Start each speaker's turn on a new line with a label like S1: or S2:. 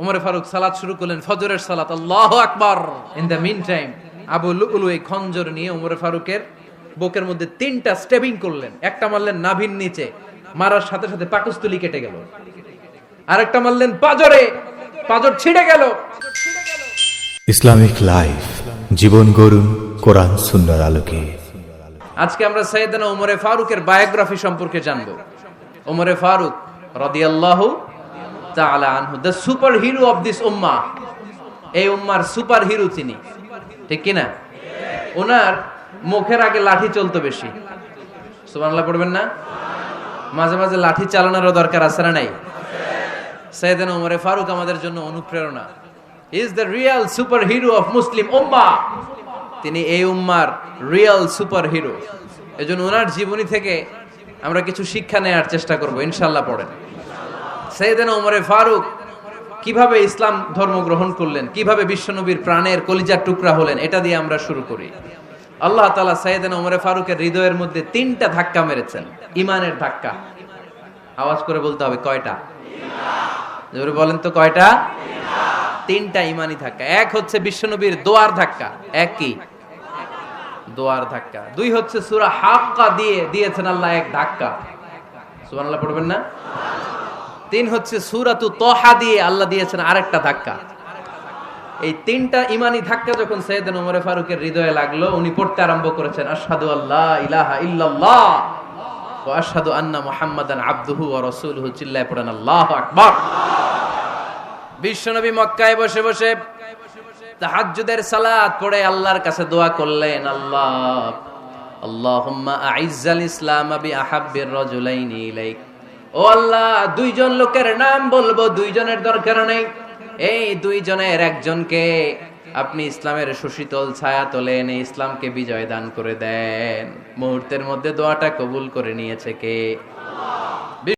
S1: উমরে ফারুক সালাত শুরু করলেন ফজরের সালাত আল্লাহ আকবার। In the meantime Abu Lulu এই খঞ্জর নিয়ে উমরে ফারুকের বুকের মধ্যে তিনটা স্টেবিং করলেন। একটা মারলেন নাভির নিচে মারার সাথে সাথে পাকস্থলী কেটে গেল। আরেকটা মারলেন পাজরে পাজর ছিঁড়ে গেল।
S2: ইসলামিক লাইফ জীবন গড়ুন কোরআন সুন্দর আলোকে।
S1: আজকে আমরা সৈয়দনা উমরে ফারুকের বায়োগ্রাফি সম্পর্কে জানব। উমরে ফারুক রাদিয়াল্লাহু তাআলা আনহু the superhero of this উম্মাহ এই উম্মার সুপার হিরো তিনি। ঠিক কি না ওনার মুখের আগে লাঠি চলতো বেশি। সুবহানাল্লাহ পড়বেন না? মাঝে মাঝে লাঠি চালানোরও দরকার আছে না নাই? সৈয়দনা উমরে ফারুক আমাদের জন্য অনুপ্রেরণা। Is the real superhero of Muslim উম্মা তিনি এই উম্মার রিয়াল সুপার হিরো এজন্য ওনার জীবনী থেকে আমরা কিছু শিক্ষা নেওয়ার চেষ্টা করব ইনশাল্লাহ পড়েন। সৈয়দানা ওমরে ফারুক কীভাবে ইসলাম ধর্ম গ্রহণ করলেন? কীভাবে বিশ্বনবীর প্রাণের কলিজার টুকরা হলেন? এটা দিয়ে আমরা শুরু করি। আল্লাহ তালা সৈয়দানা উমরে ফারুকের হৃদয়ের মধ্যে তিনটা ধাক্কা মেরেছেন। ইমানের ধাক্কা। আওয়াজ করে বলতে হবে, কয়টা? বলেন তো, কয়টা? তিনটা ইমানি ধাক্কা। এক হচ্ছে বিশ্বনবীর দোয়ার ধাক্কা। এক কি? দোয়ার ধাক্কা। দুই হচ্ছে সুরা হাক্কা দিয়ে দিয়েছেন আল্লাহ এক ধাক্কা। সুবহানাল্লাহ, পড়বেন না? তিন হচ্ছে সুরাতু তহা দিয়ে আল্লাহ দিয়েছেন আরেকটা ধাক্কা। এই তিনটা ইমানি ধাক্কা যখন সৈয়দ ওমরে ফারুকের হৃদয়ে লাগল, উনি পড়তে আরম্ভ করেছেন, আশহাদু আল্লাহ ইলাহা ইল্লাল্লাহ ওয়া আশহাদু আন্না মুহাম্মাদান আবদুহু ওয়া রাসূলুহু। চিল্লায় পড়েন, আল্লাহু আকবার। বিশ্বনবী মক্কায় বসে বসে তাহাজ্জুদের সালাত পড়ে আল্লাহর কাছে দোয়া করলেন, আল্লাহ, আল্লাহুম্মা আইজ্জাল ইসলাম বি আহাব্বির রাজুলাইনি ইলাইক। ও আল্লাহ, দুইজন লোকের নাম বলব, দুইজনের দরকার নেই। এই দুইজনের একজনকে আপনি ইসলামের সুশীতল ছায়া তোলে এনে ইসলামকে বিজয় দান করে দেন। মুহূর্তের মধ্যে দোয়াটা কবুল করে নিয়েছে কে?